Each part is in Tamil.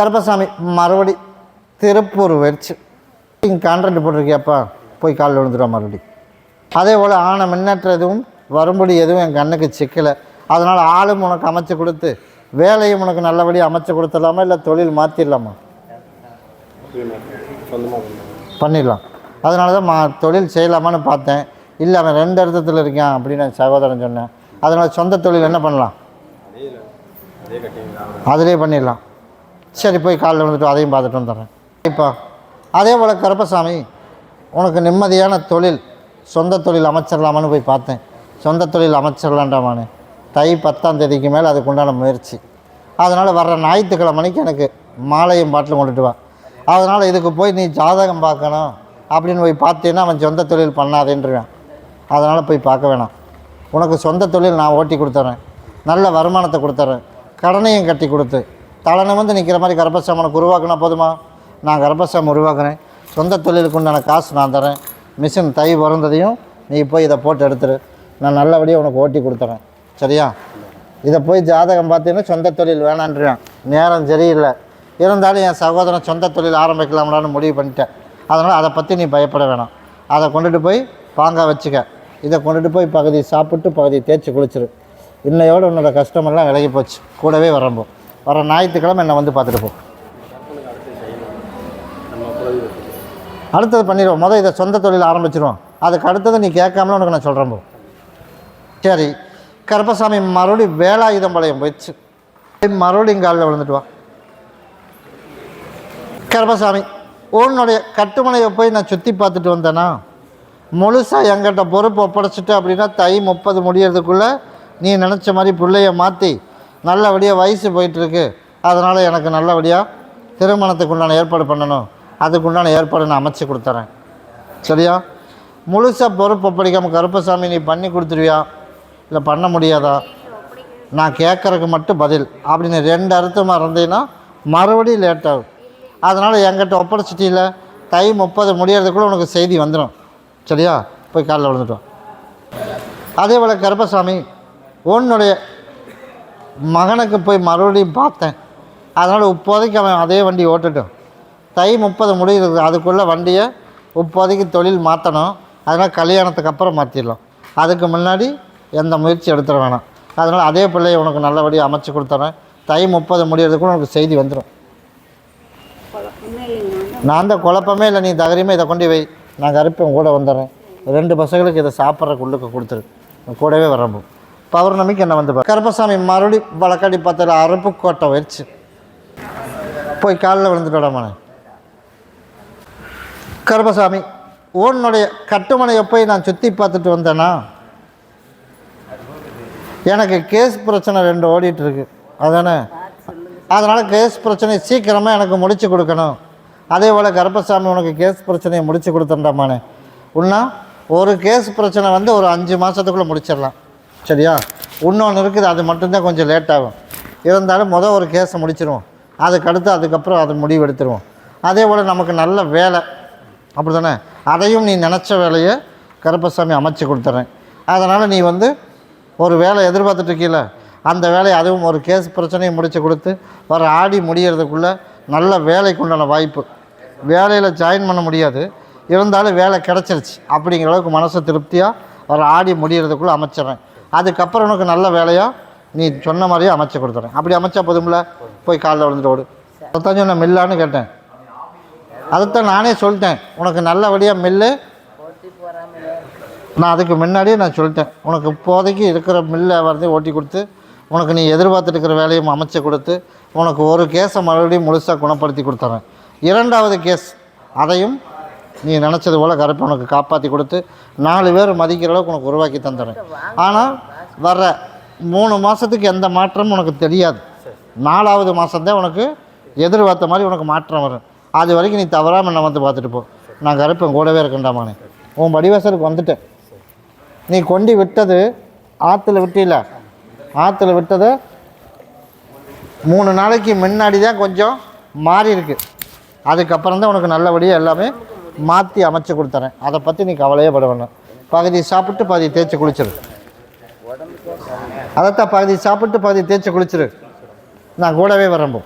கருப்பசாமி மறுபடி திருப்பூர் வச்சு இங்கே கான்ட்ராக்ட் போட்டிருக்கியாப்பா? போய் காலில் விழுந்துடும் மறுபடி. அதே போல் ஆன முன்னேற்ற எதுவும் வரும்படி எதுவும் என் கண்ணுக்கு சிக்கலை. அதனால் ஆளும் உனக்கு அமைச்சு கொடுத்து வேலையும் உனக்கு நல்லபடியாக அமைச்சு கொடுத்துடலாமா இல்லை தொழில் மாற்றிடலாமா பண்ணிடலாம். அதனால தான் மா தொழில் செய்யலாமான்னு பார்த்தேன். இல்லை அவன் ரெண்டு அர்த்தத்தில் இருக்கான் அப்படின்னு என் சகோதரன் சொன்னேன். அதனால் சொந்த தொழில் என்ன பண்ணலாம்? அதிலே பண்ணிடலாம். சரி போய் காலில் விழுந்துட்டு அதையும் பார்த்துட்டு வந்துடுறேன். இப்போ அதே போல் கருப்பசாமி உனக்கு நிம்மதியான தொழில் சொந்த தொழில் அமைச்சிடலாமான்னு போய் பார்த்தேன். சொந்த தொழில் அமைச்சிடலான்டாமான்னு தை பத்தாம் தேதிக்கு மேலே அதுக்கு உண்டான முயற்சி. அதனால் வர்ற ஞாயிற்றுக்கிழமைக்கு எனக்கு மாலையும் பாட்டிலும் கொண்டுட்டு வா. அதனால் இதுக்கு போய் நீ ஜாதகம் பார்க்கணும் அப்படின்னு போய் பார்த்தீங்கன்னா அவன் சொந்த தொழில் பண்ணாதேன்றான் அதனால் போய் பார்க்க வேணாம். உனக்கு சொந்த தொழில் நான் ஓட்டி கொடுத்துட்றேன் நல்ல வருமானத்தை கொடுத்துட்றேன் கடனையும் கட்டி கொடுத்து தலை நிமிர்ந்து நிற்கிற மாதிரி கர்ப்பசாமனுக்கு உருவாக்குனா போதுமா? நான் கர்ப்பசாமி உருவாக்குறேன். சொந்த தொழிலுக்கு உண்டான காசு நான் தரேன். மிஷின் தை பிறந்ததையும் நீ போய் இதை போட்டு எடுத்துரு. நான் நல்லபடியாக உனக்கு ஓட்டி கொடுத்துறேன். சரியா? இதை போய் ஜாதகம் பார்த்தீங்கன்னா சொந்த தொழில் வேணான்றான் நேரம் சரியில்லை. இருந்தாலும் என் சகோதரன் சொந்த தொழில் ஆரம்பிக்கலாம்லான்னு முடிவு பண்ணிட்டேன். அதனால் அதை பற்றி நீ பயப்பட வேணாம். அதை கொண்டுட்டு போய் பாங்காக வச்சுக்க. இதை கொண்டுட்டு போய் பகுதி சாப்பிட்டு பகுதி தேய்ச்சி குளிச்சிரு. இன்னையோட உன்னோட கஷ்டமெல்லாம் விலகி போச்சு. கூடவே வரம்போ. வர ஞாயிற்றுக்கிழமை என்னை வந்து பார்த்துட்டு போ. அடுத்தது பண்ணிடுவோம். முதல் இதை சொந்த தொழில் ஆரம்பிச்சிருவோம். அதுக்கு அடுத்தது நீ கேட்காமல உனக்கு நான் சொல்கிறேன் போ. சரி. கருப்பசாமி மறுபடியும் வேலாயுதம்பாளையம் போயிடுச்சு. மறுபடியும் காலில் விழுந்துட்டு வா. கருப்பசாமி உன்னுடைய கட்டுமனையை போய் நான் சுற்றி பார்த்துட்டு வந்தேன்னா முழுசாக எங்கிட்ட பொறுப்பு ஒப்படைச்சிட்டு அப்படின்னா தை முப்பது முடியறதுக்குள்ளே நீ நினச்ச மாதிரி பிள்ளைய மாற்றி நல்லபடியாக வயசு போயிட்டுருக்கு. அதனால் எனக்கு நல்லபடியாக திருமணத்துக்கு உண்டான ஏற்பாடு பண்ணணும். அதுக்கு உண்டான ஏற்பாடு நான் அமைச்சு கொடுத்துறேன். சரியா? முழுசாக பொறுப்பு ஒப்படைக்காமல் கருப்பசாமி நீ பண்ணி கொடுத்துருவியா? இல்லை பண்ண முடியாதா? நான் கேட்குறக்கு மட்டும் பதில். அப்படின்னு ரெண்டு அர்த்தமாக இருந்தீங்கன்னா மறுபடியும் லேட் ஆகும். அதனால் என்கிட்ட ஒப்படைச்சிட்டியில் தை முப்பது முடியறதுக்குள்ளே உனக்கு செய்தி வந்துடும் சரியா? போய் காலைல விழுந்துட்டோம். அதே போல் கருப்பசாமி உன்னுடைய மகனுக்கு போய் மறுபடியும் பார்த்தேன். அதனால் இப்போதைக்கு அவன் அதே வண்டி ஓட்டட்டும். தை முப்பது முடியுது. அதுக்குள்ளே வண்டியை இப்போதைக்கு தொழில் மாற்றணும் அதனால் கல்யாணத்துக்கு அப்புறம் மாற்றிடலாம் அதுக்கு முன்னாடி எந்த முயற்சி எடுத்துட வேணாம். அதனால் அதே பிள்ளையை உனக்கு நல்லபடியாக அமைச்சு கொடுத்துறேன். தை முப்பது முடியறதுக்குள்ள உனக்கு செய்தி வந்துடும். நான் தான் குழப்பமே இல்லை. நீ தைரியமாக இதை கொண்டு வை நான் கருப்பேன் கூட வந்துடுறேன். ரெண்டு பசங்களுக்கு இதை சாப்பிட்றக்கு உள்ளுக்கு கொடுத்துரு. கூடவே வரம்போ பௌர்ணமிக்கு என்ன வந்து கருப்பசாமி மறுபடி வழக்காடி பத்தில் அருப்புக்கோட்டை வச்சு. போய் காலில் விழுந்துட்டோடமானே கருப்பசாமி உன்னுடைய கட்டுமனையை போய் நான் சுற்றி பார்த்துட்டு வந்தேனா? எனக்கு கேஸ் பிரச்சனை ரெண்டு ஓடிட்டு இருக்கு. அதானே? அதனால் கேஸ் பிரச்சனை சீக்கிரமாக எனக்கு முடிச்சு கொடுக்கணும். அதே போல் கருப்பசாமி உனக்கு கேஸ் பிரச்சனையை முடிச்சு கொடுத்துட்டாமானே உன்னா ஒரு கேஸ் பிரச்சனை வந்து ஒரு அஞ்சு மாதத்துக்குள்ளே முடிச்சிடலாம். சரியா? இன்னொன்று இருக்குது அது மட்டும்தான் கொஞ்சம் லேட் ஆகும். இருந்தாலும் மொதல் ஒரு கேஸை முடிச்சிருவோம். அதுக்கு அடுத்து அதுக்கப்புறம் அது முடிவு எடுத்துருவோம் அதே போல் நமக்கு நல்ல வேலை. அப்படி தானே அதையும் நீ நினச்ச வேலையை கருப்பசாமி அமைச்சு கொடுத்துட்றேன் அதனால் நீ வந்து ஒரு வேலை எதிர்பார்த்துட்ருக்கீல அந்த வேலையை அதுவும் ஒரு கேஸ் பிரச்சனையை முடித்து கொடுத்து வர ஆடி முடியறதுக்குள்ளே நல்ல வேலைக்கு உண்டான வாய்ப்பு. வேலையில் ஜாயின் பண்ண முடியாது. இருந்தாலும் வேலை கிடச்சிருச்சு. அப்படிங்கிற அளவுக்கு மனசு திருப்தியாக வர ஆடி முடிகிறதுக்குள்ளே அமைச்சிட்றேன். அதுக்கப்புறம் உனக்கு நல்ல வேலையாக நீ சொன்ன மாதிரியே அமைச்சு கொடுத்துறேன். அப்படி அமைச்சா போதும்ல? போய் காலில் விழுந்துட்டு ஓடு. அதைத்தான் சொன்ன மில்லான்னு கேட்டேன். அதைத்தான் நானே சொல்லிட்டேன். உனக்கு நல்லபடியாக மில்லு. நான் அதுக்கு முன்னாடியே நான் சொல்லிட்டேன். உனக்கு இப்போதைக்கு இருக்கிற மில்லை வந்து ஓட்டி கொடுத்து உனக்கு நீ எதிர்பார்த்துட்டு இருக்கிற வேலையும் அமைச்சு கொடுத்து உனக்கு ஒரு கேஸை மறுபடியும் முழுசாக குணப்படுத்தி கொடுத்துறேன். இரண்டாவது கேஸ் அதையும் நீ நினச்சது போல் கருப்பை உனக்கு காப்பாற்றி கொடுத்து நாலு பேர் மதிக்கிற அளவுக்கு உனக்கு உருவாக்கி தந்துடுறேன். ஆனால் வர்ற மூணு மாதத்துக்கு எந்த மாற்றமும் உனக்கு தெரியாது. நாலாவது மாதம்தான் உனக்கு எதிர்பார்த்த மாதிரி உனக்கு மாற்றம் வரும். அது வரைக்கும் நீ தவறாமல் என்னை வந்து பார்த்துட்டு போ. நான் கருப்பேன் கூடவே இருக்கின்றமானே உன் வடிவாசலுக்கு வந்துட்டேன். நீ கொண்டு விட்டது ஆற்றுல விட்டில? ஆற்றுல விட்டது மூணு நாளைக்கு முன்னாடி தான் கொஞ்சம் மாறி இருக்கு அதுக்கப்புறம் தான் உனக்கு நல்லபடியாக எல்லாமே மாற்றி அமைச்சு கொடுத்துறேன். அதை பற்றி நீ கவலையே பட வேணும் பகுதி சாப்பிட்டு பாதி தேய்ச்சி குளிச்சிரு. அதைத்தான் பகுதி சாப்பிட்டு பாதி தேய்ச்சி குளிச்சிரு. நான் கூடவே வரம்போ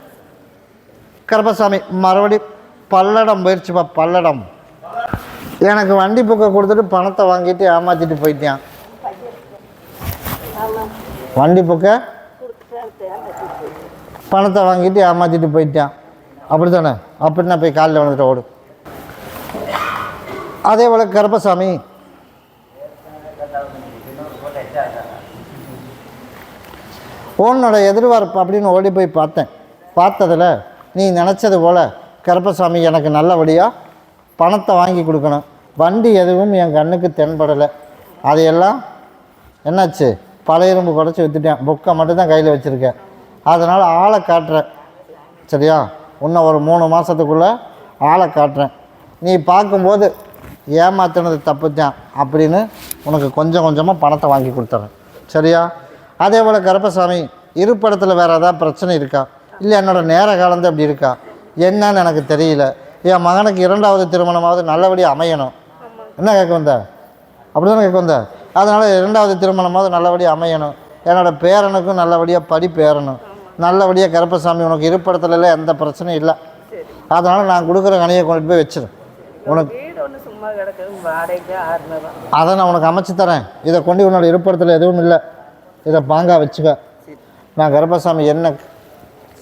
கருப்பசாமி மறுபடி பல்லடம் போயிடுச்சுப்பா பல்லடம். எனக்கு வண்டி புக்கை கொடுத்துட்டு பணத்தை வாங்கிட்டு ஏமாற்றிட்டு போயிட்டான் வண்டி புக்கை பணத்தை வாங்கிட்டு ஏமாற்றிட்டு போயிட்டான் அப்படி தானே அப்படின்னா போய் காலில் வந்துட்டு ஓடு. அதே போல் கருப்பசாமி. உன்னோட எதிர்பார்ப்பு அப்படின்னு ஓடி போய் பார்த்தேன். பார்த்ததில் நீ நினச்சது போல் கருப்பசாமி எனக்கு நல்லபடியாக பணத்தை வாங்கி கொடுக்கணும். வண்டி எதுவும் என் கண்ணுக்கு தென்படலை. அதையெல்லாம் என்னாச்சு? பழைய இரும்பு குடச்சி விற்றுட்டேன் புக்கை மட்டும் தான் கையில் வச்சுருக்கேன். அதனால் ஆளை காட்டுறேன். சரியா? இன்னும் ஒரு மூணு மாதத்துக்குள்ளே ஆளை காட்டுறேன். நீ பார்க்கும்போது ஏமாத்தினது தப்பு தான் அப்படின்னு உனக்கு கொஞ்சம் கொஞ்சமாக பணத்தை வாங்கி கொடுத்துட்றேன் சரியா? அதே போல் கருப்பசாமி இருப்பிடத்தில் வேறு ஏதாவது பிரச்சனை இருக்கா? இல்லை என்னோடய நேர காலந்து அப்படி இருக்கா? என்னன்னு எனக்கு தெரியல. என் மகனுக்கு இரண்டாவது திருமணமாவது நல்லபடியாக அமையணும். என்ன கேட்க வந்த? அப்படி தானே கேட்க வந்த? அதனால் இரண்டாவது திருமணமாவது நல்லபடியாக அமையணும். என்னோடய பேரனுக்கும் நல்லபடியாக படிப்பு ஏறணும் நல்லபடியாக கருப்பசாமி உனக்கு இருப்பிடத்துலலாம் எந்த பிரச்சனையும் இல்லை. அதனால் நான் கொடுக்குற கனியை கொண்டுட்டு போய் வச்சிடும் உனக்கு கிடக்குது வாடகைக்கு அதை நான் உனக்கு அமைச்சு தரேன். இதை கொண்டு உன்னோட இருப்பிடத்தில் எதுவும் இல்லை. இதை பாங்கா வச்சுக்க. நான் கருப்பசாமி என்ன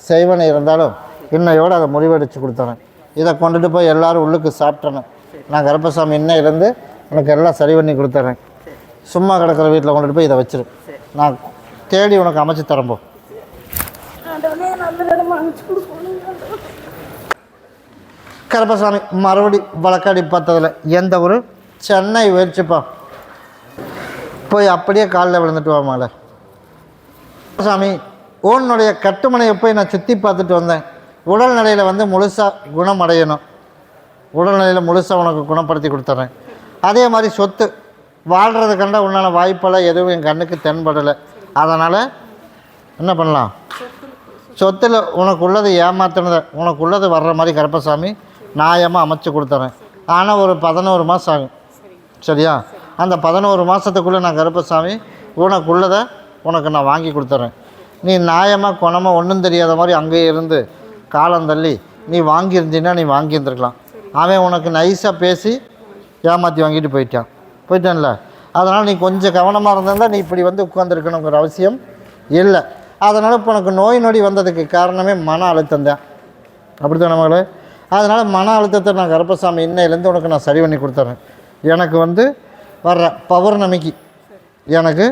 செய்வனை இருந்தாலும் இன்னையோடு அதை முடிவெடுத்து கொடுத்துறேன். இதை கொண்டுட்டு போய் எல்லாரும் உள்ளுக்கு சாப்பிட்டணும் நான் கருப்பசாமி இன்னையிலேருந்து உனக்கு எல்லாம் சரி பண்ணி கொடுத்துட்றேன் சும்மா கிடக்கிற வீட்டில் கொண்டுட்டு போய் இதை வச்சிரு. நான் தேடி உனக்கு அமைச்சு தரம்போ ஆண்டவனே நல்ல இடமா அனுப்பிச்சு கொடுக்கணும் கருப்பசாமி மறுபடி வழக்காடி பார்த்ததில் எந்த ஒரு சென்னை உயர்ச்சிப்பா போய் அப்படியே காலில் விழுந்துட்டு வாமால சாமி உன்னுடைய கட்டுமனையை போய் நான் சுற்றி பார்த்துட்டு வந்தேன்? உடல்நிலையில் வந்து முழுசாக குணமடையணும். உடல்நிலையில் முழுசாக உனக்கு குணப்படுத்தி கொடுத்துட்றேன் அதே மாதிரி சொத்து வாழ்கிறது கண்ட உண்டான வாய்ப்பெல்லாம் எதுவும் என் கண்ணுக்கு தென்படலை. அதனால் என்ன பண்ணலாம்? சொத்தில் உனக்கு உள்ளது ஏமாத்தினதை உனக்கு உள்ளது வர்ற மாதிரி கருப்பசாமி நியாயமாக அமைச்சு கொடுத்துறேன். ஆனால் ஒரு பதினோரு மாதம் ஆகும். சரியா? அந்த பதினோரு மாதத்துக்குள்ளே நான் கருப்பசாமி உனக்குள்ளதை உனக்கு நான் வாங்கி கொடுத்துறேன். நீ நியாயமாக குணமாக ஒன்றும் தெரியாத மாதிரி அங்கேயே இருந்து காலம் தள்ளி நீ வாங்கியிருந்தீன்னா நீ வாங்கியிருந்துருக்கலாம். அவன் உனக்கு நைஸாக பேசி ஏமாற்றி வாங்கிட்டு போயிட்டான். போயிட்டான்ல? அதனால் நீ கொஞ்சம் கவனமாக இருந்திருந்தா நீ இப்படி வந்து உட்காந்துருக்கணுங்கிற அவசியம் இல்லை. அதனால் இப்போ உனக்கு நோய் நொடி வந்ததுக்கு காரணமே மன அழுத்தம் தான். அப்படி தானே மகளே? அதனால் மன அழுத்தத்தை நான் கருப்பசாமி இன்னையிலேருந்து உனக்கு நான் சரி பண்ணி கொடுத்துட்றேன். எனக்கு வந்து வர்ற பௌர்ணமிக்கு எனக்கு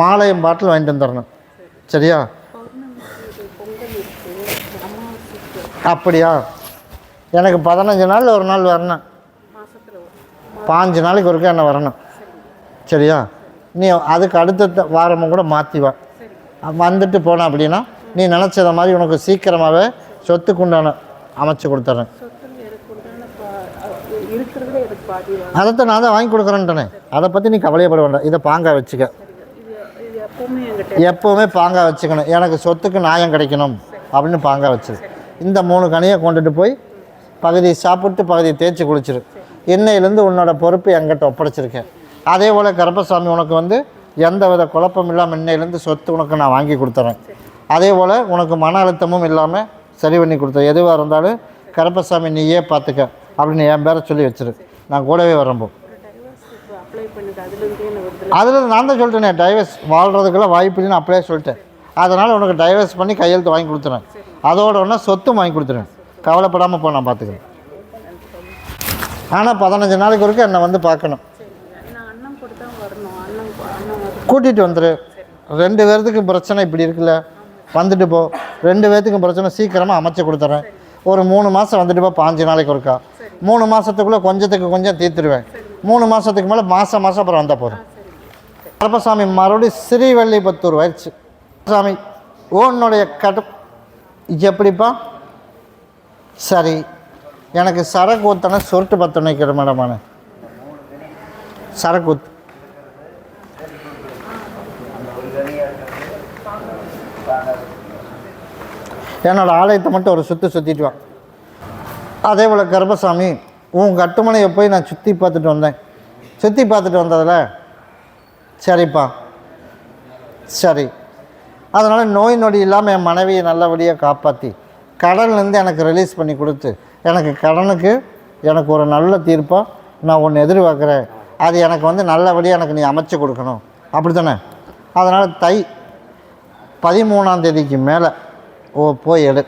மாலையும் பாட்டில் வாங்கிட்டு வந்துடணும். சரியா? அப்படியா? எனக்கு பதினஞ்சு நாள் ஒரு நாள் வரணும். பாஞ்சு நாளைக்கு ஒருக்கா என்ன வரணும். சரியா? நீ அதுக்கு அடுத்த வாரமும் கூட மாற்றி வா. வந்துட்டு போன அப்படின்னா நீ நினச்சத மாதிரி உனக்கு சீக்கிரமாகவே சொத்துக்குண்டான அமைச்சு கொடுத்துட்றேன். அதைத்தான் நான் தான் வாங்கி கொடுக்குறேன்ட்டனே. அதை பற்றி நீ கவலையப்பட வேண்டாம். இதை பாங்கா வச்சுக்க. எப்பவுமே என்கிட்ட எப்போவுமே பாங்கா வச்சுக்கணும். எனக்கு சொத்துக்கு நியாயம் கிடைக்கணும் அப்படின்னு பாங்கா வச்சிரு. இந்த மூணு கனியை கொண்டுட்டு போய் பகுதி சாப்பிட்டு பகுதி தேய்ச்சி குளிச்சிரு. இன்னையிலேருந்து உன்னோட பொறுப்பு என்கிட்ட ஒப்படைச்சிருக்கேன் அதே போல் கருப்பசாமி உனக்கு வந்து எந்த வித குழப்பம் இல்லாமல் இன்னையிலேருந்து சொத்து உனக்கு நான் வாங்கி கொடுத்துறேன். அதே போல் உனக்கு மன அழுத்தமும் இல்லாமல் சரி பண்ணி கொடுத்தேன் எதுவாக இருந்தாலும் கருப்பசாமி நீயே பார்த்துக்க அப்படின்னு என் பேரை சொல்லி வச்சிரு. நான் கூடவே வரம்போ அதில் நான் தான் சொல்லிட்டேனே டைவர்ஸ் வாழ்கிறதுக்கெல்லாம் வாய்ப்பு இல்லைன்னு அப்படியே சொல்லிட்டேன். அதனால் உனக்கு டைவர்ஸ் பண்ணி கையெழுத்து வாங்கி கொடுத்துறேன். அதோட ஒன்றா சொத்தும் வாங்கி கொடுத்துறேன். கவலைப்படாமல் போ நான் பார்த்துக்கிறேன். ஆனால் பதினஞ்சு நாளைக்கு ஒருக்க என்னை வந்து பார்க்கணும். கூட்டிகிட்டு வந்துடு ரெண்டு பேர்த்துக்கு பிரச்சனை இப்படி இருக்குல்ல? வந்துட்டு போ. ரெண்டு பேர்த்துக்கும் பிரச்சனை சீக்கிரமாக அமைச்சு கொடுத்துறேன். ஒரு மூணு மாதம் வந்துட்டு போ பாஞ்சு நாளைக்கு ஒருக்கா. மூணு மாதத்துக்குள்ளே கொஞ்சத்துக்கு கொஞ்சம் தீர்த்துருவேன் மூணு மாதத்துக்கு மேலே மாதம் மாதம் அப்புறம் வந்தால் போதும். கருப்பசாமி மறுபடியும் ஸ்ரீவல்லிபுத்தூர் வயிற்று சாமி உன்னுடைய கடு எப்படிப்பா? சரி எனக்கு சரக்கு ஊத்தனை சொருட்டு பத்து மேடமான சரக்கு ஊத்து. என்னோட ஆலயத்தை மட்டும் ஒரு சுற்றி சுற்றிட்டு வா. அதே போல் கருப்பசாமி உன் கட்டுமனையை போய் நான் சுற்றி பார்த்துட்டு வந்தேன். சுற்றி பார்த்துட்டு வந்ததில் சரிப்பா. சரி. அதனால் நோய் நொடி இல்லாமல் என் மனைவியை நல்லபடியாக காப்பாற்றி கடன்லேருந்து எனக்கு ரிலீஸ் பண்ணி கொடுத்து எனக்கு கடனுக்கு எனக்கு ஒரு நல்ல தீர்ப்பாக நான் ஒன்று எதிர்பார்க்குறேன். அது எனக்கு வந்து நல்லபடியாக எனக்கு நீ அமைச்சு கொடுக்கணும். அப்படி தானே அதனால் தை பதிமூணாம் தேதிக்கு மேலே ஓ போய் எடு.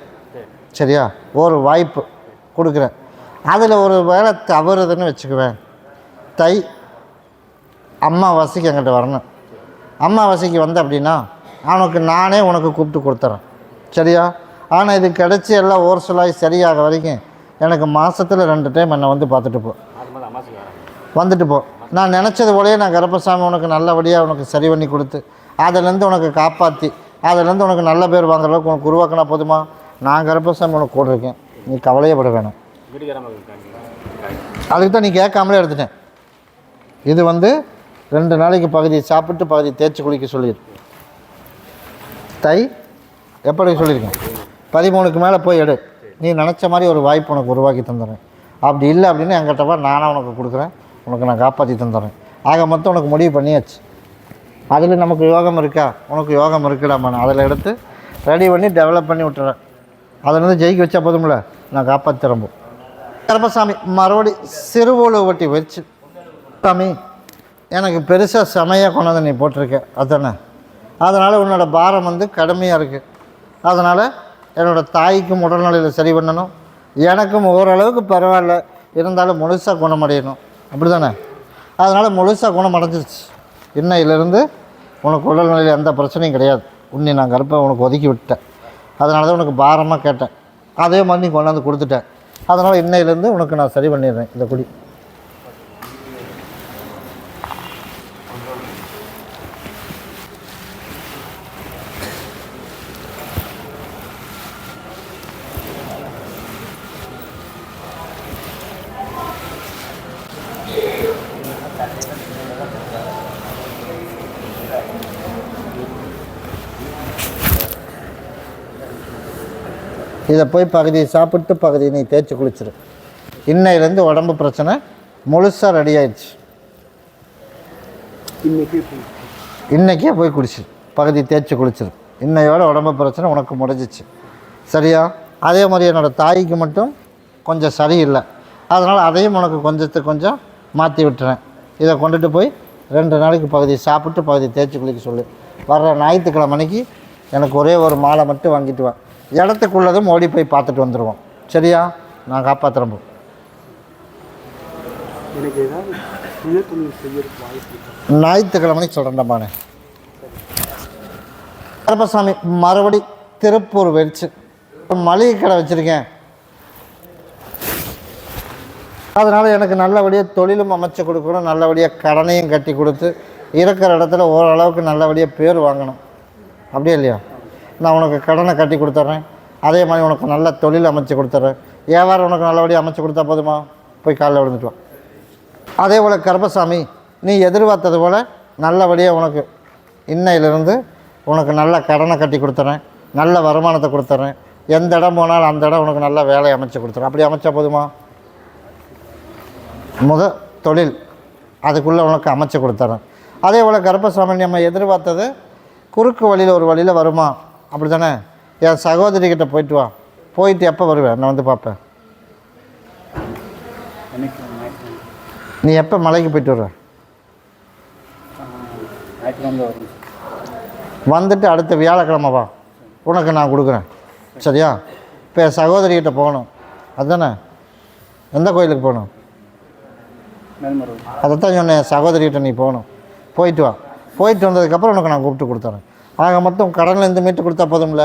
சரியா? ஒரு வாய்ப்பு கொடுக்குறேன். அதில் ஒரு வேலை தவறுதுன்னு வச்சுக்குவேன். தை அம்மாவாசைக்கு என்கிட்ட வரணும். அம்மாவாசைக்கு வந்த அப்படின்னா அவனுக்கு நானே உனக்கு கூப்பிட்டு கொடுத்துறேன். சரியா? ஆனால் இது கிடச்சி எல்லாம் ஓர் சொல்லாகி சரியாக வரைக்கும் எனக்கு மாதத்தில் ரெண்டு டைம் என்னை வந்து பார்த்துட்டு போ. வந்துட்டு போ. நான் நினச்சது போலயே நான் கருப்பசாமி உனக்கு நல்லபடியாக உனக்கு சரி பண்ணி கொடுத்து அதிலேருந்து உனக்கு காப்பாற்றி அதுலேருந்து உனக்கு நல்ல பேர் வாங்குற அளவுக்கு உனக்கு உருவாக்கினா போதுமா? நான் ரெப்ரசன்ட் உனக்கு கூட இருக்கேன். நீ கவலையப்பட வேணும். அதுக்கு தான் நீ கேட்காமலே எடுத்துட்டேன். இது வந்து ரெண்டு நாளைக்கு பகுதியை சாப்பிட்டு பகுதி தேய்ச்சி குளிக்க சொல்லிடு. தை எப்படி சொல்லியிருக்கேன். பதிமூணுக்கு மேலே போய் எடு. நீ நினச்ச மாதிரி ஒரு வாய்ப்பு உனக்கு உருவாக்கி தந்துடுறேன். அப்படி இல்லை அப்படின்னு எங்கிட்டவா நானாக உனக்கு கொடுக்குறேன். உனக்கு நான் காப்பாற்றி தந்துடுறேன். ஆக மொத்தம் உனக்கு முடிவு பண்ணியாச்சு. அதில் நமக்கு யோகம் இருக்கா? உனக்கு யோகம் இருக்குடாமா அதில் எடுத்து ரெடி பண்ணி டெவலப் பண்ணி விட்டுறேன். அதிலேருந்து ஜெயிக்க வச்சா போதும்ல? நான் காப்பாற்றி தரம்போ கருப்பசாமி மறுபடி சிறுவோலை ஒட்டி வச்சு. சாமி எனக்கு பெருசாக செமையாக கொண்டாந்து நீ போட்டிருக்க. அதானே? அதனால் உன்னோட பாரம் வந்து கடுமையாக இருக்குது அதனால் என்னோடய தாய்க்கும் உடல்நிலையில் சரி பண்ணணும். எனக்கும் ஓரளவுக்கு பரவாயில்ல. இருந்தாலும் முழுசாக குணமடையணும். அப்படி தானே அதனால் முழுசாக குணமடைஞ்சிருச்சு. இன்னையிலேருந்து உனக்கு உடல்நிலையில் எந்த பிரச்சனையும் கிடையாது. உன்னை நான் கருப்பை உனக்கு ஒதுக்கி விட்டேன் அதனால தான் உனக்கு பாரமாக கேட்டேன். அதே மாதிரி நீ கொண்டாந்து கொடுத்துட்டேன். அதனால் இன்னையிலேருந்து உனக்கு நான் சரி பண்ணிடுறேன் இந்த குடி. இதை போய் பகுதியை சாப்பிட்டு பகுதியை நீ தேய்ச்சி குளிச்சிரு. இன்னையிலேருந்து உடம்பு பிரச்சனை முழுசாக ரெடி ஆயிடுச்சு. இன்னைக்கு இன்றைக்கே போய் குடிச்சிரு பகுதி தேய்ச்சி குளிச்சிரு. இன்னையோட உடம்பு பிரச்சனை உனக்கு முடிஞ்சிச்சு. சரியா? அதே மாதிரி என்னோடய தாய்க்கு மட்டும் கொஞ்சம் சரியில்லை. அதனால் அதையும் உனக்கு கொஞ்சத்துக்கு கொஞ்சம் மாற்றி விட்டுறேன். இதை கொண்டுட்டு போய் ரெண்டு நாளைக்கு பகுதி சாப்பிட்டு பகுதி தேய்ச்சி குளிக்க சொல்லு. வர்ற ஞாயிற்றுக்கிழமை அன்னைக்கு எனக்கு ஒரே ஒரு மாலை மட்டும் வாங்கிட்டு வா. இடத்துக்குள்ளதும் ஓடி போய் பார்த்துட்டு வந்துடுவோம் சரியா? நான் காப்பாற்றுறேன். எனக்கு ஏதாவது? ஞாயிற்றுக்கிழமை சொல்கிறேன்டாமானே கருப்பசாமி மறுபடி திருப்பூர் வெடிச்சு மளிகை கடை வச்சுருக்கேன். அதனால் எனக்கு நல்லபடியாக தொழிலும் அமைச்சு கொடுக்கணும் நல்லபடியாக கடனையும் கட்டி கொடுத்து இருக்கிற இடத்துல ஓரளவுக்கு நல்லபடியாக பேர் வாங்கணும். அப்படியே இல்லையா? நான் உனக்கு கடனை கட்டி கொடுத்துட்றேன். அதே மாதிரி உனக்கு நல்ல தொழில் அமைச்சு கொடுத்துட்றேன். வியாபாரம் உனக்கு நல்லபடியாக அமைச்சு கொடுத்தா போதுமா? போய் காலைல விழுந்துட்டு வா. அதே போல் கருப்பசாமி நீ எதிர்பார்த்தது போல் நல்லபடியாக உனக்கு இன்னையிலிருந்து உனக்கு நல்ல கடனை கட்டி கொடுத்துறேன் நல்ல வருமானத்தை கொடுத்துறேன் எந்த இடம் போனாலும் அந்த இடம் உனக்கு நல்ல வேலையை அமைச்சு கொடுத்துறேன் அப்படி அமைச்சா போதுமா? முத தொழில் அதுக்குள்ளே உனக்கு அமைச்சு கொடுத்துறேன் அதே போல் கருப்பசாமி நம்ம எதிர்பார்த்தது குறுக்கு வழியில் ஒரு வழியில் வருமா? அப்படி தானே என் சகோதரிக்கிட்ட போயிட்டு வா. போயிட்டு எப்போ வருவேன் நான் வந்து பார்ப்பேன். நீ எப்போ மலைக்கு போயிட்டு வரும். வந்துட்டு அடுத்த வியாழக்கிழமை வா. உனக்கு நான் கொடுக்குறேன். சரியா? இப்போ என் சகோதரிகிட்ட போகணும். அதுதானே? எந்த கோயிலுக்கு போகணும்? அதைத்தான் சொன்னேன். என் சகோதரிகிட்ட நீ போகணும். போயிட்டு வா. போயிட்டு வந்ததுக்கப்புறம் உனக்கு நான் கூப்பிட்டு கொடுத்துறேன். ஆக மொத்தம் கடன்லேருந்து மீட்டு கொடுத்தா போதும்ல?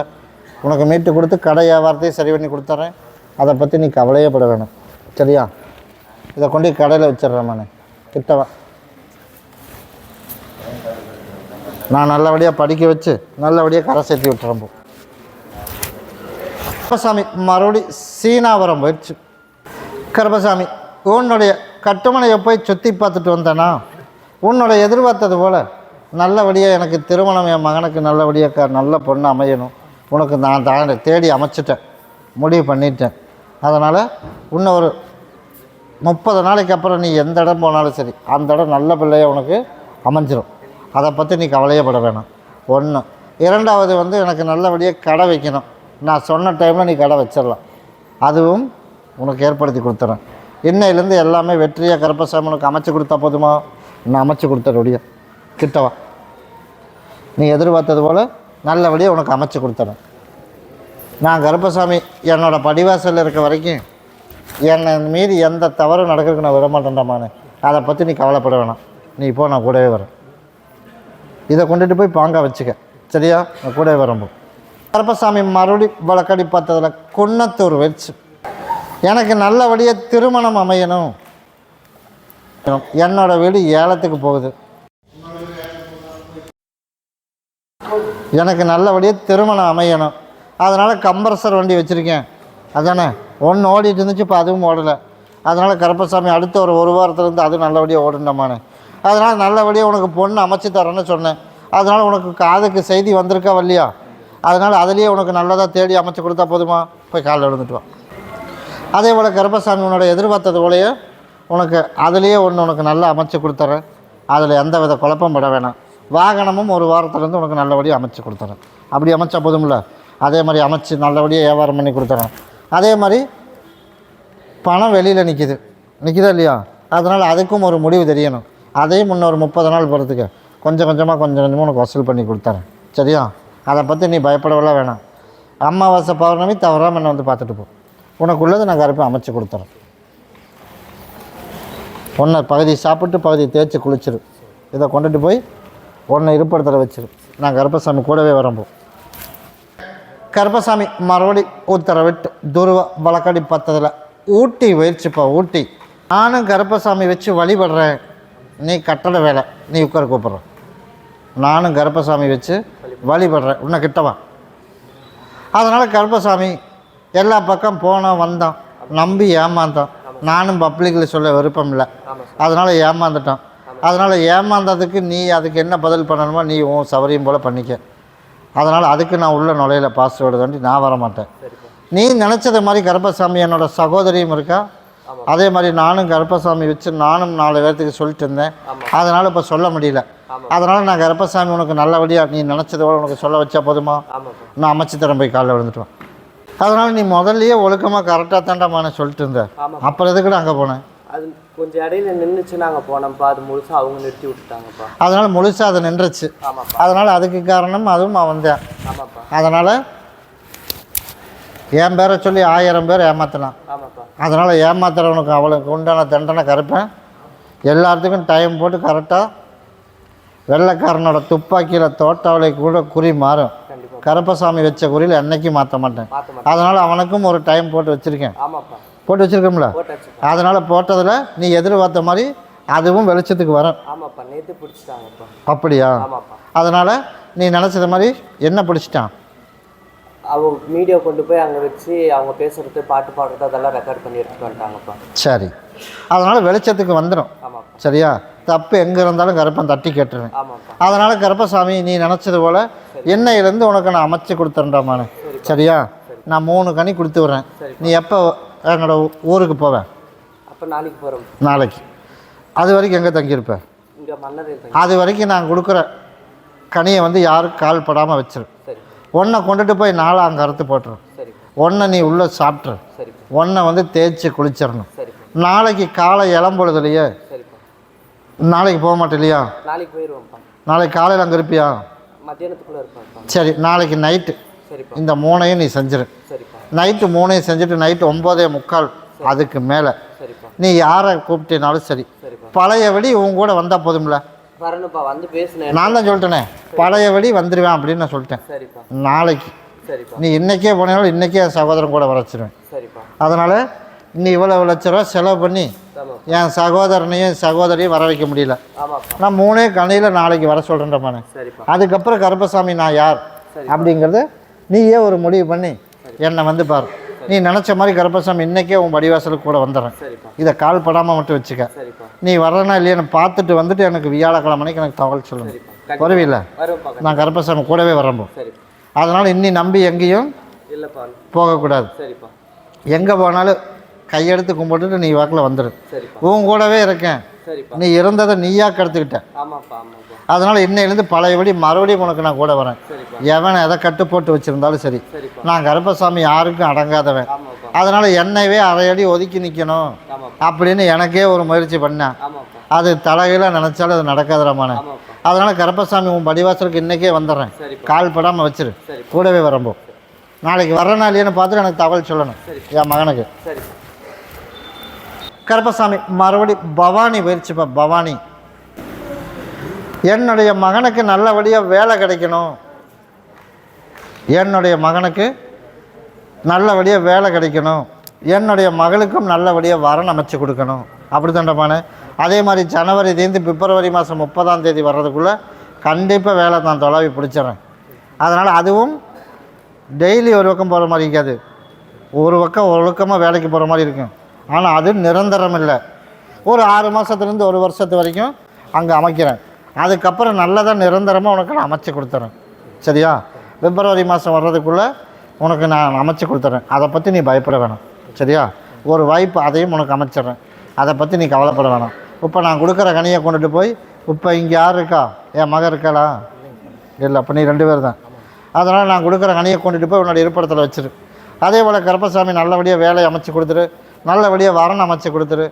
உனக்கு மீட்டு கொடுத்து கடை வியாபாரத்தையும் சரி பண்ணி கொடுத்துட்றேன் அதை பற்றி நீ கவலையே பட வேணும். சரியா? இதை கொண்டு கடையில் வச்சிடுறேன் நான் கிட்டவா நான் நல்லபடியாக படிக்க வச்சு நல்லபடியாக கரை சேர்த்து விட்டுறேன் போ. கருப்பசாமி மறுபடி சீனாவரம் போயிடுச்சு. கருப்பசாமி உன்னுடைய கட்டுமனையை போய் சுற்றி பார்த்துட்டு வந்தேனா? உன்னோட எதிர்பார்த்தது போல். நல்லபடியாக எனக்கு திருமணம் என் மகனுக்கு நல்லபடியாக க நல்ல பொண்ணு அமையணும். உனக்கு நான் தாண்டி தேடி அமைச்சிட்டேன். முடிவு பண்ணிட்டேன். அதனால் இன்னும் ஒரு முப்பது நாளைக்கு அப்புறம் நீ எந்த இடம் போனாலும் சரி அந்த இடம் நல்ல பிள்ளையாக உனக்கு அமைஞ்சிடும் அதை பற்றி நீ கவலையப்பட வேணும். வேணாம் ஒன்று இரண்டாவது வந்து எனக்கு நல்லபடியாக கடை வைக்கணும். நான் சொன்ன டைமில் நீ கடை வச்சிடலாம். அதுவும் உனக்கு ஏற்படுத்தி கொடுத்துறேன். இன்னையிலேருந்து எல்லாமே வெற்றியாக கருப்பசாமி உனக்கு அமைச்சு கொடுத்தா போதுமா? நான் அமைச்சு கொடுத்துறோடியா கிட்டவா? நீ எதிர்பார்த்தது போல் நல்லபடியாக உனக்கு அமைச்சு கொடுத்துறேன் நான் கருப்பசாமி என்னோட படிவாசலில் இருக்க வரைக்கும் என்னை மீறி எந்த தவறும் நடக்கிறதுக்கு நான் விடமாட்டேன்டாமான்னு அதை பற்றி நீ கவலைப்பட வேணாம். நீ இப்போ நான் கூடவே வரேன். இதை கொண்டுட்டு போய் பாங்க வச்சுக்க. சரியா? நான் கூடவே வரம்போ கருப்பசாமி மறுபடி வழக்கடி பார்த்ததில் குன்னத்தூர் வச்சு எனக்கு நல்லபடியாக திருமணம் அமையணும். என்னோடய வீடு ஏலத்துக்கு போகுது. எனக்கு நல்லபடியாக திருமணம் அமையணும். அதனால் கம்ப்ரஸர் வண்டி வச்சுருக்கேன். அதானே? ஒன்று ஓடிட்டு இருந்துச்சு இப்போ அதுவும் ஓடலை. அதனால் கருப்பசாமி அடுத்த ஒரு ஒரு வாரத்துலேருந்து அதுவும் நல்லபடியாக ஓடணுமானே. அதனால் நல்லபடியாக உனக்கு பொண்ணு அமைச்சு தரேன்னு சொன்னேன். அதனால் உனக்கு காதுக்கு செய்தி வந்திருக்கா வரலையா அதனால் அதுலேயே உனக்கு நல்லதாக தேடி அமைச்சு கொடுத்தா போதுமா? போய் காலில் விழுந்துட்டு வா. அதே போல் கருப்பசாமி உன்னோட எதிர்பார்த்தது போலயே உனக்கு அதுலேயே ஒன்று உனக்கு நல்லா அமைச்சு கொடுத்துறேன். அதில் எந்த வித குழப்பம் பட வேணாம். வாகனமும் ஒரு வாரத்துலேருந்து உனக்கு நல்லபடியாக அமைச்சு கொடுத்துறேன். அப்படி அமைச்சா போதும்ல? அதே மாதிரி அமைச்சு நல்லபடியாக வியாபாரம் பண்ணி கொடுத்துறேன். அதே மாதிரி பணம் வெளியில் நிற்கிது நிற்கிதா இல்லையா? அதனால் அதுக்கும் ஒரு முடிவு தெரியணும். அதையும் இன்னொரு முப்பது நாள் போகிறதுக்கு கொஞ்சம் கொஞ்சமாக கொஞ்சம் கொஞ்சமாக உனக்கு வசூல் பண்ணி கொடுத்துறேன். சரியா? அதை பற்றி நீ பயப்படவெல்லாம் வேணாம். அமாவாசை பௌர்ணமி தவறாமல் என்னை வந்து பார்த்துட்டு போ. உனக்குள்ளது நான் கருப்பை அமைச்சு கொடுத்துறேன். ஒன்றை பகுதி சாப்பிட்டு பகுதி தேய்ச்சி குளிச்சிரு. இதை கொண்டுட்டு போய் ஒன்றை இருப்பிடத்தில் வச்சிரு நான் கருப்பசாமி கூடவே வரம்போ கருப்பசாமி மறுபடி உத்தரவிட்டு துருவ வழக்கடி பத்ததில் ஊட்டி போயிடுச்சுப்பா ஊட்டி. நானும் கருப்பசாமி வச்சு வழிபடுறேன். நீ கட்டட வேலை நீ உட்கார கூப்பிட்ற. நானும் கருப்பசாமி வச்சு வழிபடுறேன். உன்னை கிட்டவா அதனால் கருப்பசாமி எல்லா பக்கம் போனோம் வந்தான். நம்பி ஏமாந்தான். நானும் பப்ளிக்கில் சொல்ல விருப்பம் இல்லை. அதனால் ஏமாந்துட்டான். அதனால் ஏமாந்ததுக்கு நீ அதுக்கு என்ன பதில் பண்ணணுமோ நீ உன் சௌகரியம் போல் பண்ணிக்க. அதனால் அதுக்கு நான் உள்ள நுழையில பாஸ்வேர்டு தாண்டி நான் வர மாட்டேன் நீ நினச்சது மாதிரி கருப்பசாமி என்னோட சகோதரியும் இருக்கா? அதே மாதிரி நானும் கருப்பசாமி வச்சு நானும் நாலு பேர்த்துக்கு சொல்லிட்டு இருந்தேன். அதனால் இப்போ சொல்ல முடியல. அதனால் நான் கருப்பசாமி உனக்கு நல்லபடியாக நீ நினச்சது போல உனக்கு சொல்ல வச்சா போதுமா? நான் அமைச்சு தரேன் போய் காலைல விழுந்துட்டு வா. அதனால் நீ முதல்லயே ஒழுக்கமாக கரெக்டாக தாண்டாமான சொல்லிட்டு இருந்த. அப்புறம் எதுக்குடா அங்கே போனேன் அது கொஞ்சம் இடையில நின்றுச்சு நாங்கள் போனோம்ப்பா. அது முழுசா அவங்க நிறுத்தி விட்டுட்டாங்கப்பா. அதனால் முழுசாக அது நின்றுச்சு. ஆமாப்பா. அதனால் அதுக்கு காரணம் அதுவும் அவன் தான் ஆமாப்பா. அதனால் என் பேரை சொல்லி ஆயிரம் பேர் ஆமாப்பா. அதனால் ஏமாத்துறவனுக்கு அவளுக்கு உண்டான தண்டனை கருப்பேன் எல்லாத்துக்கும் டைம் போட்டு கரெக்டாக வெள்ளைக்காரனோட துப்பாக்கியில் தோட்டாவளை கூட குறி மாறும். கருப்பசாமி வச்ச குறியில் மாட்டேன். மாற்ற மாட்டேன். அதனால் அவனுக்கும் ஒரு டைம் போட்டு வச்சுருக்கேன். ஆமாப்பா. போட்டு வச்சுருக்கோம்ல? அதனால் போட்டதில் நீ எதிர்பார்த்த மாதிரி அதுவும் வெளிச்சத்துக்கு வரும். ஆமாப்பா நேற்று பிடிச்சிட்டாங்கப்பா. அப்படியா? அதனால் நீ நினச்சது மாதிரி என்ன பிடிச்சிட்டான்? அவங்க மீடியா கொண்டு போய் அங்கே வச்சு அவங்க பேசுறது பாட்டு பாடுறது அதெல்லாம் ரெக்கார்ட் பண்ணி எடுத்துட்டு வந்துட்டாங்கப்பா. சரி. அதனால் வெளிச்சத்துக்கு வந்துடும் சரியா? தப்பு எங்கே இருந்தாலும் கருப்பன் தட்டி கேட்டுருவேன். அதனால் கருப்பசாமி நீ நினச்சது போல் எண்ணெயிலேருந்து உனக்கு நான் அமைச்சு கொடுத்துறேன்டாமானே சரியா? நான் மூணு கனி கொடுத்து விட்றேன். நீ எப்போ எங்களோட ஊருக்கு போவேன். அப்போ நாளைக்கு போகிறோம் நாளைக்கு. அது வரைக்கும் எங்கே தங்கியிருப்ப இங்கே மன்னர் அது வரைக்கும் நான் கொடுக்குற கனியை வந்து யாரும் கால் படாமல் வச்சிரு. சரி. ஒன்றை கொண்டுட்டு போய் நாளாக அங்கே அறுத்து போட்டுரு. சரிப்பா ஒன்றை நீ உள்ளே சாப்பிட்ரு ஒன்றை வந்து தேய்ச்சி குளிச்சிடணும் நாளைக்கு காலை இளம்பொழுதுலையே நாளைக்கு போக மாட்டே இல்லையா நாளைக்கு போயிடுவோம்ப்பா நாளைக்கு காலையில் அங்கே இருப்பியா? மத்தியானத்துக்குள்ளே இருப்பாப்பா சரி நாளைக்கு நைட்டு இந்த மூணையும் நீ செஞ்சிரு. சரிப்பா. நைட்டு மூணையும் செஞ்சுட்டு நைட்டு ஒம்போதே முக்கால் அதுக்கு மேலே. நீ யாரை கூப்பிட்டேனாலும் சரி. பழையபடி உன் கூட வந்தால் போதும்ல. நான் தான் சொல்லிட்டேனே. பழையபடி வந்துடுவேன் அப்படின்னு நான் சொல்லிட்டேன். நாளைக்கு. நீ இன்றைக்கே போனாலும் இன்றைக்கே என் சகோதரன் கூட வர வச்சிருவேன். சரிப்பா. அதனால் நீ இவ்வளோ லட்ச ரூபா செலவு பண்ணி என் சகோதரனையும் சகோதரியும் வர வைக்க முடியல. நான் மூணே கணியில் நாளைக்கு வர சொல்கிறேன்டாமானே அதுக்கப்புறம் கருப்பசாமி நான் யார். அப்படிங்கிறது நீயே ஒரு முடிவு பண்ணி என்னை வந்து பாரு. நீ நினச்ச மாதிரி கருப்பசாமி இன்றைக்கே உன் படிவாசலுக்கு கூட வந்துடுறேன். இதை கால் படாமல் மட்டும் வச்சுக்க. நீ வரனா இல்லையான்னு பார்த்துட்டு வந்துட்டு எனக்கு வியாழக்கிழமைக்கு எனக்கு தகவல் சரிப்பா. வருவில்ல நான் கருப்பசாமி கூடவே வரம்போ அதனால் இன்னி நம்பி எங்கேயும் போகக்கூடாது. எங்கே போனாலும் கையெடுத்து கும்பிட்டுட்டு நீ வாக்கில் வந்துடு சரிப்பா. உன் கூடவே இருக்கேன். நீ இருந்ததை நீயா கெடுத்துக்கிட்ட அதனால் இன்னையிலேருந்து பழையபடி மறுபடியும் உனக்கு நான் கூட வரேன். எவன் எதை கட்டு போட்டு வச்சுருந்தாலும் சரி. நான் கருப்பசாமி யாருக்கும் அடங்காதவன். அதனால் என்னையவே அரை அடி ஒதுக்கி நிற்கணும் அப்படின்னு எனக்கே ஒரு முயற்சி பண்ணேன். அது தலைகீழ நினச்சாலும் அது நடக்காதரமான அதனால் கருப்பசாமி உன் படிவாசலுக்கு இன்றைக்கே வந்துடுறேன். கால் படாமல் வச்சிரு. சரி கூடவே வரம்போ நாளைக்கு வர நாளையேன்னு பார்த்துட்டு எனக்கு தகவல் சொல்லணும். என் மகனுக்கு. கருப்பசாமி மறுபடி பவானி போயிடுச்சுப்பா பவானி. என்னுடைய மகனுக்கு நல்லபடியாக வேலை கிடைக்கணும். என்னுடைய மகனுக்கு நல்லபடியாக வேலை கிடைக்கணும். என்னுடைய மகளுக்கும் நல்லபடியாக வரன் அமைச்சு கொடுக்கணும். அப்படி தண்டமான அதே மாதிரி ஜனவரிலேருந்து பிப்ரவரி மாதம் முப்பதாம் தேதி வர்றதுக்குள்ளே கண்டிப்பாக வேலை நான் தொலைவி பிடிச்சிடறேன். அதனால் அதுவும் டெய்லி ஒரு பக்கம் போகிற மாதிரி இருக்காது. ஒரு பக்கம் ஒழுக்கமாக வேலைக்கு போகிற மாதிரி இருக்கும். ஆனால் அது நிரந்தரம் இல்லை. ஒரு ஆறு மாதத்துலேருந்து ஒரு வருஷத்து வரைக்கும் அங்கே அமைக்கிறேன். அதுக்கப்புறம் நல்லதாக நிரந்தரமாக உனக்கு நான் அமைச்சு கொடுத்துறேன். சரியா? பிப்ரவரி மாதம் வர்றதுக்குள்ளே உனக்கு நான் அமைச்சு கொடுத்துறேன். அதை பற்றி நீ பயப்பட வேணாம். சரியா? ஒரு வாய்ப்பு அதையும் உனக்கு அமைச்சிடுறேன். அதை பற்றி நீ கவலைப்பட வேணாம். இப்போ நான் கொடுக்குற கனியை கொண்டுட்டு போய் இப்போ இங்கே யார் இருக்கா? என் மகன் இருக்காளா? இல்லை அப்போ நீ ரெண்டு பேர் தான். அதனால் நான் கொடுக்குற கனியை கொண்டுட்டு போய் உன்னோட இருப்பிடத்தில் வச்சிரு. அதே போல் கருப்பசாமி நல்லபடியாக வேலையை அமைச்சு கொடுத்துரு. நல்லபடியாக வரன் அமைச்சு கொடுத்துரு.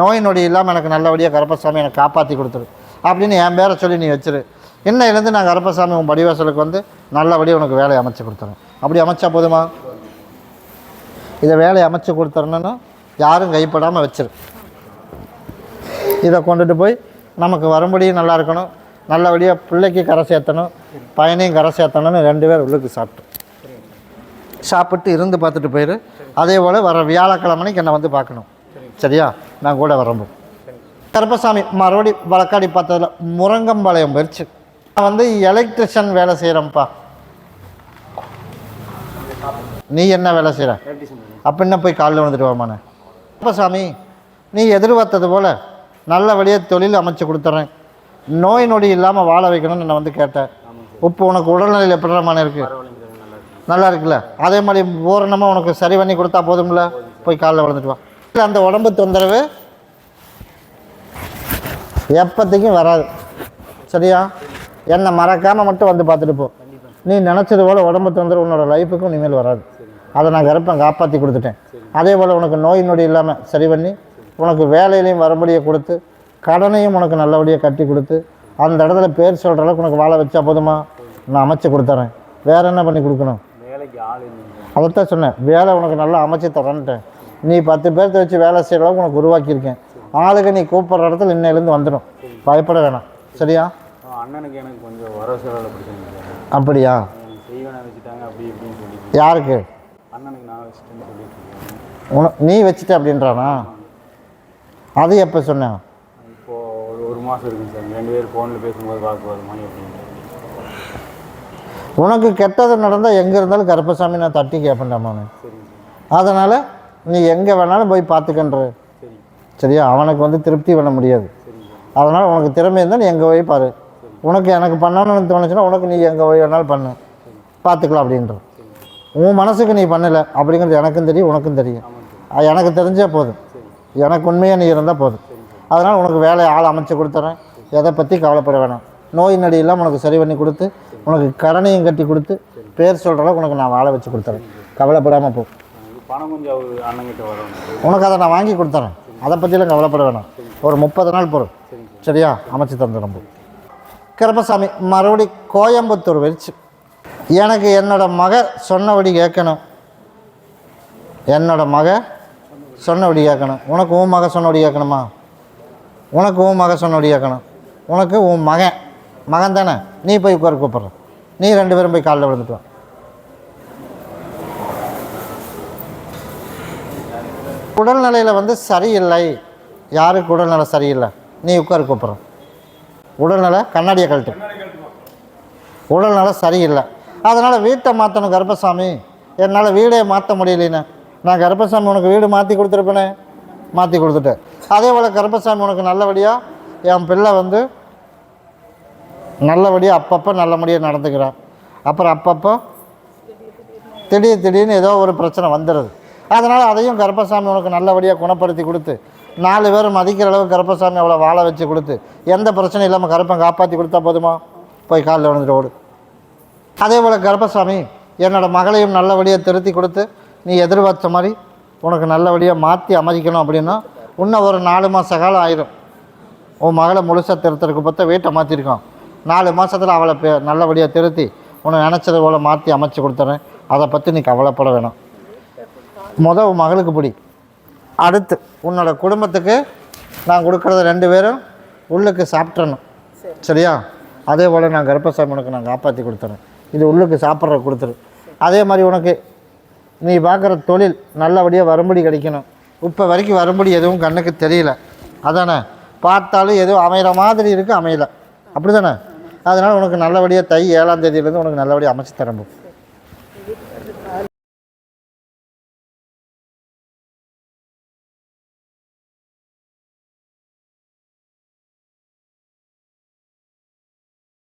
நோய் நொடி இல்லாமல் எனக்கு நல்லபடியாக கருப்பசாமி எனக்கு காப்பாற்றி கொடுத்துரு. அப்படின்னு என் பேரை சொல்லி நீ வச்சிரு. இன்னையிலேருந்து நான் கருப்பசாமி உன் படிவாசலுக்கு வந்து நல்லபடியாக உனக்கு வேலையை அமைச்சு கொடுத்துறேன். அப்படி அமைச்சா போதுமா? இதை வேலையை அமைச்சு கொடுத்துறணுன்னு யாரும் கைப்படாமல் வச்சிரு. இதை கொண்டுட்டு போய் நமக்கு வரும்படியும் நல்லா இருக்கணும். நல்லபடியாக பிள்ளைக்கு கரை சேர்த்தணும். பையனையும் கரை சேர்த்தணும்னு ரெண்டு பேர் உள்ளுக்கு சாப்பிட்டு. சாப்பிட்டு இருந்து பார்த்துட்டு போயிரு. அதே போல் வர வியாழக்கிழமைக்கு என்னை வந்து பார்க்கணும். சரியா? நான் கூட வரம்போ. கருப்பசாமி மறுபடி வழக்காடி பார்த்ததுல முரங்கம்பாளையம் போயிடுச்சு நான் வந்து எலக்ட்ரிஷியன் வேலை செய்கிறேன்ப்பா நீ என்ன வேலை செய்கிற அப்போ என்ன போய் காலில் வந்துட்டு வாமானே கருப்பசாமி நீ எதிர்பார்த்தது போல் நல்லபடியாக தொழில் அமைச்சு கொடுத்துட்றேன் நோய் நொடி இல்லாமல் வாழ வைக்கணும்னு நான் வந்து கேட்டேன் இப்போ உனக்கு உடல்நிலையில் எப்படிமான இருக்குது நல்லா இருக்குல்ல? அதே மாதிரி பூரணமாக உனக்கு சரி பண்ணி கொடுத்தா போதும்ல? போய் காலில் வளர்ந்துட்டு வா. அந்த உடம்பு தொந்தரவு எப்போதைக்கும் வராது. சரியா? என்னை மறக்காமல் மட்டும் வந்து பார்த்துட்டு போ. நீ நினச்சது போல் உடம்பு தொந்தரவு உன்னோட லைஃபுக்கும் இனிமேல் வராது. அதை நான் கருப்பேன் காப்பாற்றி கொடுத்துட்டேன். அதே போல் உனக்கு நோய் நொடி இல்லாமல் சரி பண்ணி உனக்கு வேலையிலையும் வரபடியை கொடுத்து கடனையும் உனக்கு நல்லபடியாக கட்டி கொடுத்து அந்த இடத்துல பேர் சொல்கிற அளவுக்கு உனக்கு வாழ வச்சா போதுமா? நான் அமைச்சு கொடுத்துறேன். வேற என்ன பண்ணி கொடுக்கணும்? அதைத்தான் சொன்னேன். வேலை உனக்கு நல்லா அமைச்சு தரேன்ட்டேன். நீ பத்து பேர்த்த வச்சு வேலை செய்கிற அளவுக்கு உனக்கு உருவாக்கியிருக்கேன். ஆளுக்கு நீ கூப்பிட்ற இடத்துல இன்னையிலேருந்து வந்துடும். பயப்பட வேணாம். சரியா? அண்ணனுக்கு எனக்கு கொஞ்சம் வர பிரச்சனை இல்லை. அப்படியா? செய்வனை வச்சுட்டாங்க அப்படி இப்படின்னு சொல்லி யாருக்கு? அண்ணனுக்கு நான் வச்சுட்டேன்னு சொல்லிட்டு உன நீ வச்சுட்ட அப்படின்றானா? அது எப்போ சொன்னேன் இப்போது ஒரு ஒரு மாதம் இருக்குங்க சார். ரெண்டு பேர் ஃபோனில் பேசும்போது வாக்குவாது மணி அப்படின்ட்டு. உனக்கு கெட்டது நடந்தால் எங்கே இருந்தாலும் கருப்பசாமி நான் தட்டி கேட்பேன்டாமா சரிங்க சார். அதனால் நீ எங்கே வேணாலும் போய் பார்த்துக்கன்ற. சரியா? அவனுக்கு வந்து திருப்தி பண்ண முடியாது. அதனால் உனக்கு திறமை இருந்தால் நீ எங்கே போய் பாரு. உனக்கு எனக்கு பண்ணணும்னு தோணுச்சுன்னா உனக்கு நீ எங்கே போய் வேணாலும் பண்ணு. பார்த்துக்கலாம் அப்படின்ற உன் மனசுக்கு நீ பண்ணலை அப்படிங்கிறது எனக்கும் தெரியும் உனக்கும் தெரியும். எனக்கு தெரிஞ்சே போதும். எனக்கு உண்மையாக நீ இருந்தால் போதும். அதனால் உனக்கு வேலையை ஆள் அமைச்சு கொடுத்துறேன். எதை பற்றி கவலைப்பட வேணாம். நோய் நொடி இல்லாமல் உனக்கு சரி பண்ணி கொடுத்து உனக்கு கடனையும் கட்டி கொடுத்து பேர் சொல்கிற அளவுக்கு உனக்கு நான் வாழ வச்சு கொடுத்துறேன். கவலைப்படாமல் போ. உனக்கு அதை நான் வாங்கி கொடுத்துறேன். அதை பற்றிலாம் கவலைப்பட வேணாம். ஒரு முப்பது நாள் பொருள் சரியா? அமைச்சு தந்துடும் போ கருப்பசாமி மறுபடி கோயம்புத்தூர் வெறிச்சு. எனக்கு என்னோட மக சொன்னபடி கேட்கணும். என்னோட மக சொன்னபடி கேட்கணும். உனக்கு உன் மக சொன்னபடி கேட்கணுமா? உனக்கு உன் மக சொன்னபடி கேட்கணும். உனக்கு உன் மகன். மகன் தானே? நீ போய் உட்கார கூப்பிட்ற நீ ரெண்டு பேரும் போய் காலைல விழுந்துட்டு வா. உடல்நிலையில் வந்து சரியில்லை. யாருக்கு உடல்நிலை சரியில்லை? நீ உட்கார கூப்பிட்ற உடல்நிலை கண்ணாடியை கழட்டு. உடல்நிலை சரியில்லை. அதனால் வீட்டை மாற்றணும் கர்ப்பசாமி. என்னால் வீடே மாற்ற முடியலண்ணே நான் கர்ப்பசாமி உனக்கு வீடு மாற்றி கொடுத்துருப்பேனே. மாற்றி கொடுத்துட்டேன். அதே போல் கருப்பசாமி உனக்கு நல்லபடியாக என் பிள்ளை வந்து நல்லபடியாக அப்பப்போ நல்லபடியாக நடந்துக்கிறான் அப்புறம் அப்பப்போ திடீர் திடீர்னு ஏதோ ஒரு பிரச்சனை வந்துடுது அதனால் அதையும் கருப்பசாமி உனக்கு நல்லபடியாக குணப்படுத்தி கொடுத்து நாலு பேர் மதிக்கிற அளவுக்கு கருப்பசாமி அவளை வாழ வச்சு கொடுத்து எந்த பிரச்சனையும் இல்லாமல் கருப்பன் காப்பாற்றி கொடுத்தா போதுமா? போய் காலில் விழுந்துட்டு ஓடு. அதே போல் கருப்பசாமி என்னோடய மகளையும் நல்லபடியாக திருத்தி கொடுத்து நீ எதிர்பார்த்த மாதிரி உனக்கு நல்லபடியாக மாற்றி அமைக்கணும் அப்படின்னா இன்னும் ஒரு நாலு மாத காலம் ஆயிடும் உன் மகளை முழுசாக திருத்தருக்கு பார்த்தா வீட்டை மாற்றிருக்கோம் நாலு மாதத்தில் அவளை பே நல்லபடியாக திருத்தி உன்னை நினச்சது போல் மாற்றி அமைச்சு கொடுத்துறேன். அதை பற்றி நீ கவலைப்பட வேணும். முத உன் மகளுக்கு பிடி. அடுத்து உன்னோட குடும்பத்துக்கு நான் கொடுக்குறத ரெண்டு பேரும் உள்ளுக்கு சாப்பிட்றணும் சரியா? அதே போல் நான் கர்ப்பசாமி உனக்கு நான் காப்பாற்றி கொடுத்துறேன். இது உள்ளுக்கு சாப்பிட்ற கொடுத்துரு. அதே மாதிரி உனக்கு நீ பார்க்குற தொழில் நல்லபடியாக வரும்படி கிடைக்கணும். இப்போ வரைக்கும் வரும்படி எதுவும் கண்ணுக்கு தெரியல. அதானே? பார்த்தாலும் எதுவும் அமைகிற மாதிரி இருக்குது அமையல. அப்படி தானே அதனால் உனக்கு நல்லபடியாக தை ஏழாம் தேதியிலேருந்து உனக்கு நல்லபடியாக அமைச்சு தரேன்